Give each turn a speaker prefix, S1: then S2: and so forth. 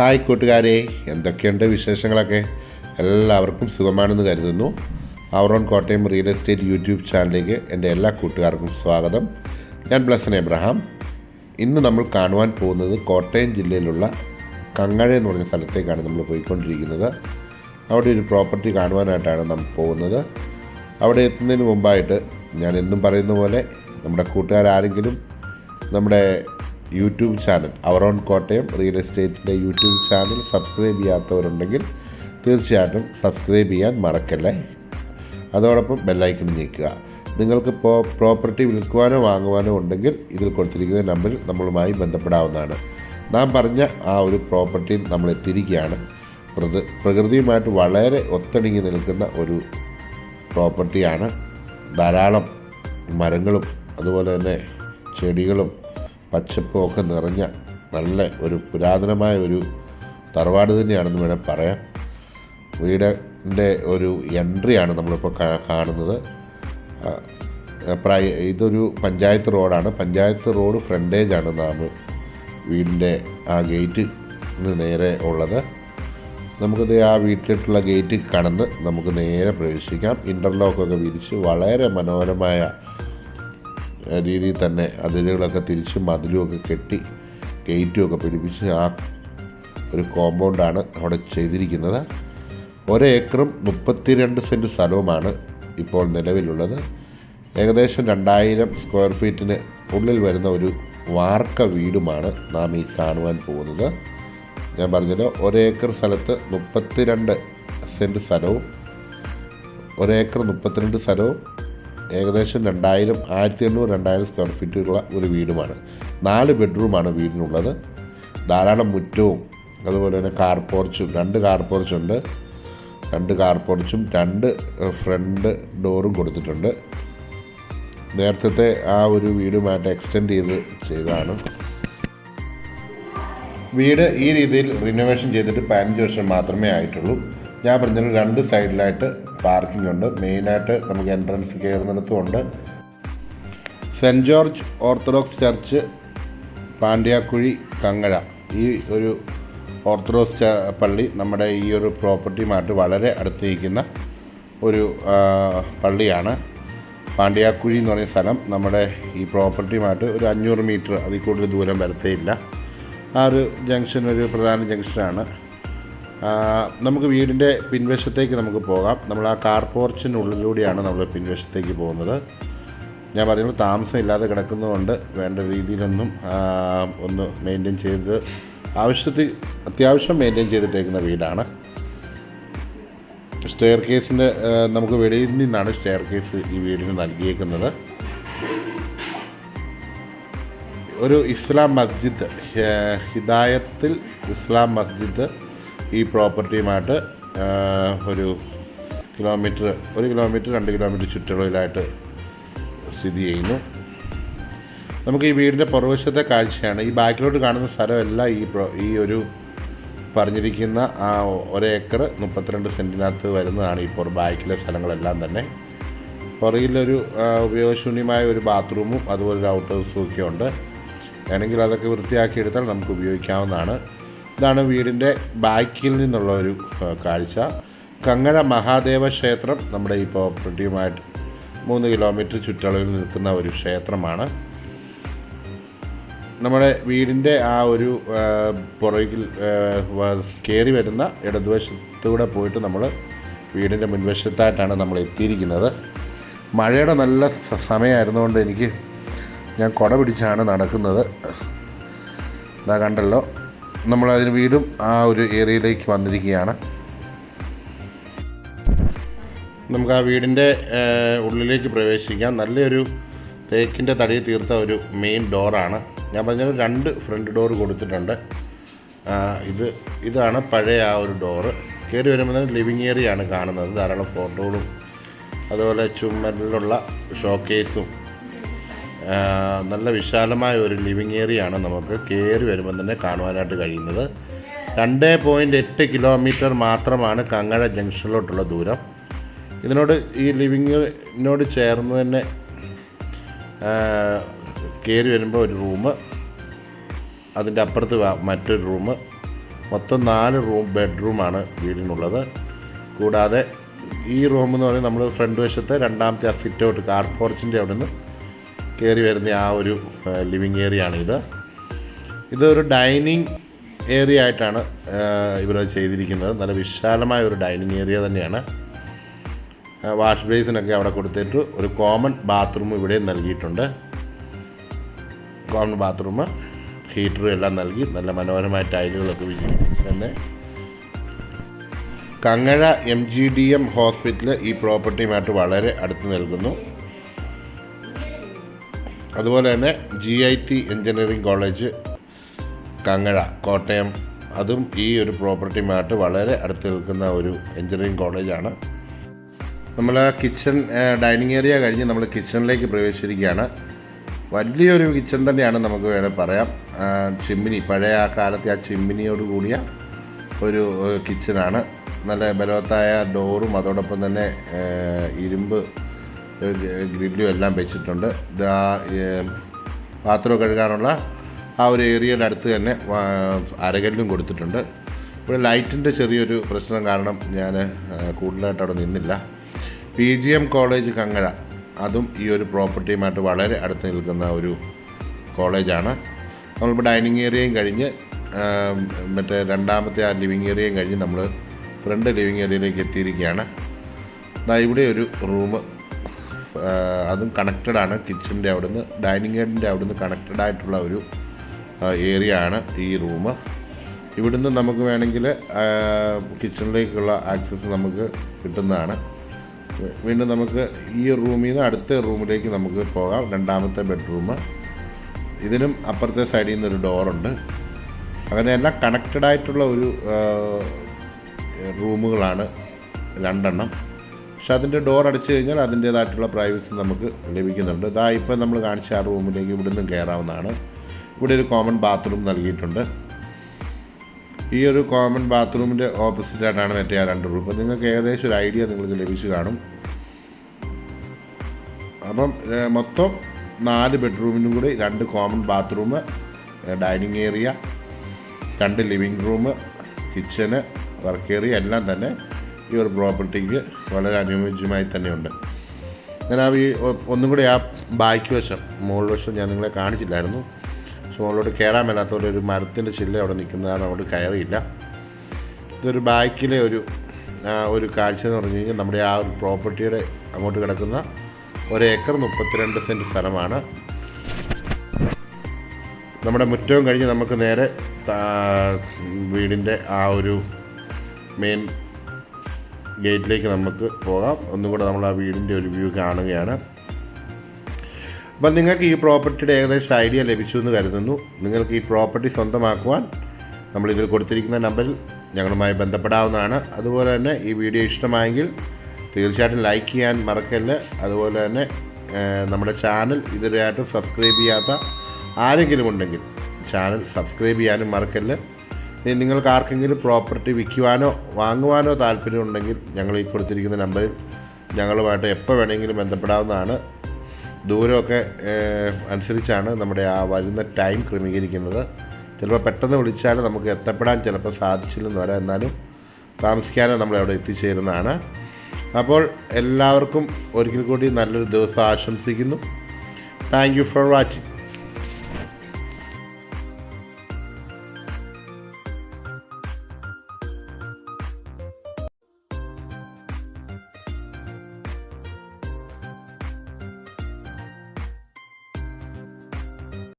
S1: Hi കൂട്ടുകാരെ എന്തൊക്കെയുണ്ട് വിശേഷങ്ങളൊക്കെ? എല്ലാവർക്കും സുഖമാണെന്ന് കരുതുന്നു. Our own Kottayam real estate YouTube ചാനലിലേക്ക് എന്റെ എല്ലാ കൂട്ടുകാർക്കും സ്വാഗതം. ഞാൻ ബ്ലസൻ എബ്രഹാം. ഇന്ന് നമ്മൾ കാണുവാൻ പോകുന്നത് കോട്ടയം ജില്ലയിലുള്ള കങ്ങഴ എന്ന് പറഞ്ഞ സ്ഥലത്തേക്കാണ് നമ്മൾ പോയിക്കൊണ്ടിരിക്കുന്നത്. അവിടെ ഒരു പ്രോപ്പർട്ടി കാണുവാനായിട്ടാണ് നമ്മൾ പോകുന്നത്. അവിടെ എത്തുന്നതിന് മുമ്പായിട്ട് ഞാൻ എന്നും പറയുന്ന പോലെ നമ്മുടെ കൂട്ടുകാരാരെങ്കിലും നമ്മുടെ YouTube channel. Our own Kottayam real എസ്റ്റേറ്റിന്റെ YouTube channel subscribe ചെയ്യാത്തവരുണ്ടെങ്കിൽ തീർച്ചയായിട്ടും സബ്സ്ക്രൈബ് ചെയ്യാൻ മറക്കല്ലേ? അതോടൊപ്പം ബെല്ലൈക്കൺ നീക്കുക നിങ്ങൾക്ക് ഇപ്പോൾ പ്രോപ്പർട്ടി വിൽക്കുവാനോ വാങ്ങുവാനോ ഉണ്ടെങ്കിൽ ഇതിൽ കൊടുത്തിരിക്കുന്ന നമ്പറിൽ നമ്മളുമായി ബന്ധപ്പെടാവുന്നതാണ്. നാം പറഞ്ഞ ആ ഒരു പ്രോപ്പർട്ടിയിൽ നമ്മൾ എത്തിയിരിക്കുകയാണ്. പ്രകൃ പ്രകൃതിയുമായിട്ട് വളരെ ഒത്തണിങ്ങി നിൽക്കുന്ന ഒരു പ്രോപ്പർട്ടിയാണ്. ധാരാളം മരങ്ങളും അതുപോലെ തന്നെ ചെടികളും പച്ചപ്പും ഒക്കെ നിറഞ്ഞ നല്ല ഒരു പുരാതനമായ ഒരു തറവാട് തന്നെയാണെന്ന് വേണേൽ പറയാം വീടിന്റെ ഒരു എൻട്രിയാണ് നമ്മളിപ്പോൾ കാണുന്നത്. പ്രായ പ്രൈ ഇതൊരു പഞ്ചായത്ത് റോഡാണ്. പഞ്ചായത്ത് റോഡ് ഫ്രണ്ടേജാണ് നാം വീടിന്റെ ആ ഗേറ്റിന് നേരെ ഉള്ളത്. നമുക്കത് ആ വീട്ടിലിട്ടുള്ള ഗേറ്റ് കടന്ന് നമുക്ക് നേരെ പ്രവേശിക്കാം. ഇന്റർലോക്കൊക്കെ വിരിച്ച് വളരെ മനോഹരമായ രീതിയിൽ തന്നെ അതിരുകളൊക്കെ തിരിച്ച് മതിലുമൊക്കെ കെട്ടി ഗേറ്റും ഒക്കെ പിടിപ്പിച്ച് ആ ഒരു കോമ്പൗണ്ടാണ് അവിടെ ചെയ്തിരിക്കുന്നത്. ഒരേക്കറും മുപ്പത്തിരണ്ട് സെന്റ് സ്ഥലവുമാണ് ഇപ്പോൾ നിലവിലുള്ളത്. ഏകദേശം രണ്ടായിരം സ്ക്വയർ ഫീറ്റിന് ഉള്ളിൽ വരുന്ന ഒരു വാർക്ക വീടുമാണ് നാം ഈ കാണുവാൻ പോകുന്നത്. ഞാൻ പറഞ്ഞല്ലോ ഒരേക്കർ സ്ഥലത്ത് മുപ്പത്തിരണ്ട് സെന്റ് സ്ഥലവും ഒരേക്കർ മുപ്പത്തിരണ്ട് സ്ഥലവും ഏകദേശം രണ്ടായിരം ആയിരത്തി എണ്ണൂറ് രണ്ടായിരം സ്ക്വയർ ഫീറ്റുള്ള ഒരു വീടുമാണ്. നാല് ബെഡ്റൂമാണ് വീടിനുള്ളത്. ധാരാളം മുറ്റവും അതുപോലെ തന്നെ കാർ പോർച്ചും രണ്ട് കാർ പോർച്ചുണ്ട് രണ്ട് കാർ പോർച്ചും രണ്ട് ഫ്രണ്ട് ഡോറും കൊടുത്തിട്ടുണ്ട്. നേരത്തെ ആ ഒരു വീടുമായിട്ട് എക്സ്റ്റെൻഡ് ചെയ്ത് ചെയ്തതാണ്. വീട് ഈ രീതിയിൽ റിനോവേഷൻ ചെയ്തിട്ട് പതിനഞ്ച് വർഷം മാത്രമേ ആയിട്ടുള്ളൂ. ഞാൻ പറഞ്ഞത് രണ്ട് സൈഡിലായിട്ട് പാർക്കിംഗ് ഉണ്ട്. മെയിനായിട്ട് നമുക്ക് എൻട്രൻസ് കയറുന്നിടത്തും ഉണ്ട്. Saint George Orthodox church Pandyakuzhi Kangazha. ഈ ഒരു ഓർത്തഡോക്സ് പള്ളി നമ്മുടെ ഈ ഒരു പ്രോപ്പർട്ടിയുമായിട്ട് വളരെ അടുത്ത് നിൽക്കുന്ന ഒരു പള്ളിയാണ്. പാണ്ഡ്യാക്കുഴി എന്ന് പറയുന്ന സ്ഥലം നമ്മുടെ ഈ പ്രോപ്പർട്ടിയുമായിട്ട് ഒരു അഞ്ഞൂറ് മീറ്റർ അതിൽ കൂടുതൽ ദൂരം വരത്തേയില്ല. ആ ഒരു ജംഗ്ഷൻ ഒരു പ്രധാന ജംഗ്ഷനാണ്. നമുക്ക് വീടിന്റെ പിൻവശത്തേക്ക് നമുക്ക് പോകാം. നമ്മൾ ആ കാർ പോർച്ചിനുള്ളിലൂടെയാണ് നമ്മൾ പിൻവശത്തേക്ക് പോകുന്നത്. ഞാൻ പറയുന്നത് താമസം ഇല്ലാതെ കിടക്കുന്നതുകൊണ്ട് വേണ്ട രീതിയിലൊന്നും ഒന്ന് മെയിന്റെയിൻ ചെയ്ത് ആവശ്യത്തിൽ അത്യാവശ്യം മെയിന്റെയിൻ ചെയ്തിട്ടേക്കുന്ന വീടാണ്. സ്റ്റെയർ കേസിന്റെ നമുക്ക് വെളിയിൽ നിന്നാണ് സ്റ്റെയർ കേസ് ഈ വീടിന് നൽകിയേക്കുന്നത്. ഒരു ഇസ്ലാം മസ്ജിദ് ഹിദായത്തിൽ ഇസ്ലാം മസ്ജിദ് ഈ പ്രോപ്പർട്ടിയുമായിട്ട് ഒരു കിലോമീറ്റർ ഒരു കിലോമീറ്റർ രണ്ട് കിലോമീറ്റർ ചുറ്റളവിലായിട്ട് സ്ഥിതി ചെയ്യുന്നു. നമുക്ക് ഈ വീടിന്റെ പുറവശത്തെ കാഴ്ചയാണ്. ഈ ബാക്കിലോട്ട് കാണുന്ന സ്ഥലമല്ല ഈ ഈ ഒരു പറഞ്ഞിരിക്കുന്ന ആ ഒരേക്കർ മുപ്പത്തിരണ്ട് സെന്റിനകത്ത് വരുന്നതാണ് ഇപ്പോൾ ബാക്കിലെ സ്ഥലങ്ങളെല്ലാം തന്നെ. പുറകിലൊരു ഉപയോഗശൂന്യമായ ഒരു ബാത്റൂമും അതുപോലെ ഒരു ഔട്ട് ഹൗസും ഒക്കെ ഉണ്ട്. വേണമെങ്കിൽ അതൊക്കെ വൃത്തിയാക്കി എടുത്താൽ നമുക്ക് ഉപയോഗിക്കാവുന്നതാണ്. ഇതാണ് വീടിന്റെ ബാക്കിൽ നിന്നുള്ള ഒരു കാഴ്ച. കങ്ങഴ മഹാദേവ ക്ഷേത്രം നമ്മുടെ ഈ പ്രോപ്പർട്ടിയുമായിട്ട് മൂന്ന് കിലോമീറ്റർ ചുറ്റളവിൽ നിൽക്കുന്ന ഒരു ക്ഷേത്രമാണ്. നമ്മുടെ വീടിന്റെ ആ ഒരു പുറകിൽ കയറി വരുന്ന ഇടതുവശത്തൂടെ പോയിട്ട് നമ്മൾ വീടിന്റെ മുൻവശത്തായിട്ടാണ് നമ്മൾ എത്തിയിരിക്കുന്നത്. മഴയുടെ നല്ല സമയമായിരുന്നുകൊണ്ട് എനിക്ക് ഞാൻ കുട പിടിച്ചാണ് നടക്കുന്നത്. ഇതാ കണ്ടല്ലോ. നമ്മളതിന് വീടും ആ ഒരു ഏരിയയിലേക്ക് വന്നിരിക്കുകയാണ്. നമുക്ക് ആ വീടിന്റെ ഉള്ളിലേക്ക് പ്രവേശിക്കാം. നല്ലൊരു തേക്കിന്റെ തടി തീർത്ത ഒരു മെയിൻ ഡോറാണ്. ഞാൻ പറഞ്ഞത് രണ്ട് ഫ്രണ്ട് ഡോർ കൊടുത്തിട്ടുണ്ട്. ഇത് ഇതാണ് പഴയ ആ ഒരു ഡോറ്. കയറി വരുമ്പോൾ തന്നെ ലിവിങ് ആണ് കാണുന്നത്. ധാരാളം ഫോട്ടോകളും അതുപോലെ ചുമരിലുള്ള ഷോക്കേസും നല്ല വിശാലമായ ഒരു ലിവിങ് ഏരിയയാണ് നമുക്ക് കയറി വരുമ്പോൾ തന്നെ കാണുവാനായിട്ട് കഴിയുന്നത്. രണ്ട് പോയിന്റ് എട്ട് കിലോമീറ്റർ മാത്രമാണ് കങ്ങഴ ജംഗ്ഷനിലോട്ടുള്ള ദൂരം. ഇതിനോട് ഈ ലിവിങ്ങിനോട് ചേർന്ന് തന്നെ കയറി വരുമ്പോൾ ഒരു റൂം. അതിന്റെ അപ്പുറത്ത് മറ്റൊരു റൂം. മൊത്തം നാല് റൂം ബെഡ്റൂമാണ് വീടിനുള്ളത്. കൂടാതെ ഈ റൂം എന്ന് പറയുന്നത് നമ്മൾ ഫ്രണ്ട് വശത്തെ രണ്ടാമത്തെ ആ സിറ്റ് ഔട്ട് കാർ പോർച്ചിന്റെ അവിടെ നിന്ന് കയറി വരുന്ന ആ ഒരു ലിവിങ് ഏരിയ ആണിത്. ഇത് ഇതൊരു ഡൈനിങ് ഏരിയ ആയിട്ടാണ് ഇവർ ചെയ്തിരിക്കുന്നത്. നല്ല വിശാലമായ ഒരു ഡൈനിങ് ഏരിയ തന്നെയാണ്. വാഷ് ബേസിനൊക്കെ അവിടെ കൊടുത്തിട്ട് ഒരു കോമൺ ബാത്റൂം ഇവിടെ നൽകിയിട്ടുണ്ട്. കോമൺ ബാത്റൂം ഹീറ്ററും എല്ലാം നൽകി നല്ല മനോഹരമായ ടൈലുകളൊക്കെ വിജയിച്ച് തന്നെ. Kangazha M G D M hospital ഈ പ്രോപ്പർട്ടിയുമായിട്ട് വളരെ അടുത്ത് നിൽക്കുന്നു. അതുപോലെ തന്നെ G I T engineering college Kangazha Kottayam. അതും ഈ ഒരു പ്രോപ്പർട്ടിയുമായിട്ട് വളരെ അടുത്ത് നിൽക്കുന്ന ഒരു എഞ്ചിനീയറിംഗ് കോളേജാണ് നമ്മൾ കിച്ചൺ ഡൈനിങ് ഏരിയ കഴിഞ്ഞ് നമ്മൾ കിച്ചണിലേക്ക് പ്രവേശിച്ചിരിക്കുകയാണ്. വലിയൊരു കിച്ചൺ തന്നെയാണ് നമുക്ക് വേണമെങ്കിൽ പറയാം. ചിമ്മിനി പഴയ ആ കാലത്തെ ആ ചിമ്മിനിയോട് കൂടിയ ഒരു കിച്ചണാണ് നല്ല ബലവത്തായ ഡോറും അതോടൊപ്പം തന്നെ ഇരുമ്പ് ഗ്രില്ലും എല്ലാം വെച്ചിട്ടുണ്ട്. പാത്രം കഴുകാനുള്ള ആ ഒരു ഏരിയയുടെ അടുത്ത് തന്നെ അരകല്ലും കൊടുത്തിട്ടുണ്ട്. ഇവിടെ ലൈറ്റിന്റെ ചെറിയൊരു പ്രശ്നം കാരണം ഞാൻ കൂടുതലായിട്ട് അവിടെ നിന്നില്ല. P G M college Kangazha അതും ഈ ഒരു പ്രോപ്പർട്ടിയുമായിട്ട് വളരെ അടുത്ത് നിൽക്കുന്ന ഒരു കോളേജാണ്. നമ്മളിപ്പോൾ ഡൈനിങ് ഏരിയയും കഴിഞ്ഞ് മറ്റേ രണ്ടാമത്തെ ആ ലിവിങ് ഏരിയയും കഴിഞ്ഞ് നമ്മൾ ഫ്രണ്ട് ലിവിങ് ഏരിയയിലേക്ക് എത്തിയിരിക്കുകയാണ്. ഇവിടെ ഒരു റൂം അതും കണക്റ്റഡ് ആണ്. കിച്ചന്റെ അവിടുന്ന് ഡൈനിങ് ഏരിയന്റെ അവിടുന്ന് കണക്റ്റഡ് ആയിട്ടുള്ള ഒരു ഏരിയ ആണ് ഈ റൂം ഇവിടുന്ന് നമുക്ക് വേണമെങ്കിൽ കിച്ചണിലേക്കുള്ള ആക്സസ് നമുക്ക് കിട്ടുന്നതാണ്. വീണ്ടും നമുക്ക് ഈ റൂമിൽ നിന്ന് അടുത്ത റൂമിലേക്ക് നമുക്ക് പോകാം. രണ്ടാമത്തെ ബെഡ്റൂം ഇതിനും അപ്പുറത്തെ സൈഡിൽ നിന്ന് ഒരു ഡോറുണ്ട് അങ്ങനെ എല്ലാം കണക്റ്റഡ് ആയിട്ടുള്ള ഒരു റൂമുകളാണ് രണ്ടെണ്ണം. പക്ഷെ അതിന്റെ ഡോർ അടച്ചു കഴിഞ്ഞാൽ അതിന്റേതായിട്ടുള്ള പ്രൈവസി നമുക്ക് ലഭിക്കുന്നുണ്ട്. ഇതാ ഇപ്പം നമ്മൾ കാണിച്ച ആ റൂമിലേക്ക് ഇവിടുന്ന് കയറാവുന്നതാണ്. ഇവിടെ ഒരു കോമൺ ബാത്റൂം നൽകിയിട്ടുണ്ട്. ഈ ഒരു കോമൺ ബാത്റൂമിന്റെ ഓപ്പോസിറ്റായിട്ടാണ് മറ്റേ ആ രണ്ട് റൂം അപ്പം നിങ്ങൾക്ക് ഏകദേശം ഒരു ഐഡിയ നിങ്ങൾക്ക് ലഭിച്ചു കാണും. അപ്പം മൊത്തം നാല് ബെഡ്റൂമിനും കൂടി രണ്ട് കോമൺ ബാത്റൂം ഡൈനിങ് ഏരിയ രണ്ട് living room kitchen work area എല്ലാം തന്നെ ഈ ഒരു പ്രോപ്പർട്ടിക്ക് വളരെ അനുയോജ്യമായി തന്നെയുണ്ട്. ഞാൻ ആ ഒന്നും കൂടി ആ ബാക്ക് വശം മുകൾ വശം ഞാൻ നിങ്ങളെ കാണിച്ചില്ലായിരുന്നു. സോ മുകളിലോട്ട് കയറാൻ മേലാത്തതുകൊണ്ട് ഒരു മരത്തിന്റെ ചില്ല അവിടെ നിൽക്കുന്നതാണ് അവിടെ കയറിയില്ല. ഇതൊരു ബാക്കിലെ ഒരു ഒരു കാഴ്ച എന്ന് പറഞ്ഞു കഴിഞ്ഞാൽ നമ്മുടെ ആ ഒരു പ്രോപ്പർട്ടിയുടെ അങ്ങോട്ട് കിടക്കുന്ന ഒരു ഏക്കർ മുപ്പത്തിരണ്ട് സെന്റ് സ്ഥലമാണ്. നമ്മുടെ മുറ്റവും കഴിഞ്ഞ് നമുക്ക് നേരെ വീടിന്റെ ആ ഒരു മെയിൻ ഗേറ്റിലേക്ക് നമുക്ക് പോകാം. ഒന്നുകൂടെ നമ്മൾ ആ വീടിന്റെ ഒരു വ്യൂ കാണുകയാണ്. അപ്പം നിങ്ങൾക്ക് ഈ പ്രോപ്പർട്ടിയുടെ ഏകദേശം ഐഡിയ ലഭിച്ചു എന്ന് കരുതുന്നു. നിങ്ങൾക്ക് ഈ പ്രോപ്പർട്ടി സ്വന്തമാക്കുവാൻ നമ്മൾ കൊടുത്തിരിക്കുന്ന നമ്പറിൽ ഞങ്ങളുമായി ബന്ധപ്പെടാവുന്നതാണ്. അതുപോലെ തന്നെ ഈ വീഡിയോ ഇഷ്ടമായെങ്കിൽ തീർച്ചയായിട്ടും ലൈക്ക് ചെയ്യാൻ മറക്കല്ല് അതുപോലെ തന്നെ നമ്മുടെ ചാനൽ ഇതുവരെയായിട്ടും സബ്സ്ക്രൈബ് ചെയ്യാത്ത ആരെങ്കിലും ഉണ്ടെങ്കിൽ ചാനൽ സബ്സ്ക്രൈബ് ചെയ്യാനും മറക്കല്ല് നിങ്ങൾക്ക് ആർക്കെങ്കിലും പ്രോപ്പർട്ടി വിൽക്കുവാനോ വാങ്ങുവാനോ താല്പര്യമുണ്ടെങ്കിൽ ഞങ്ങൾ ഈ കൊടുത്തിരിക്കുന്ന നമ്പറിൽ ഞങ്ങളുമായിട്ട് എപ്പോൾ വേണമെങ്കിലും ബന്ധപ്പെടാവുന്നതാണ്. ദൂരമൊക്കെ അനുസരിച്ചാണ് നമ്മുടെ ആ വരുന്ന ടൈം ക്രമീകരിക്കുന്നത്. ചിലപ്പോൾ പെട്ടെന്ന് വിളിച്ചാൽ നമുക്ക് എത്തപ്പെടാൻ ചിലപ്പോൾ സാധിച്ചില്ലെന്ന് വരാം എന്നാലും താമസിക്കാനോ നമ്മൾ അവിടെ എത്തിച്ചേരുന്നതാണ്. അപ്പോൾ എല്ലാവർക്കും ഒരിക്കൽ കൂടി നല്ലൊരു ദിവസം ആശംസിക്കുന്നു. Thank you for watching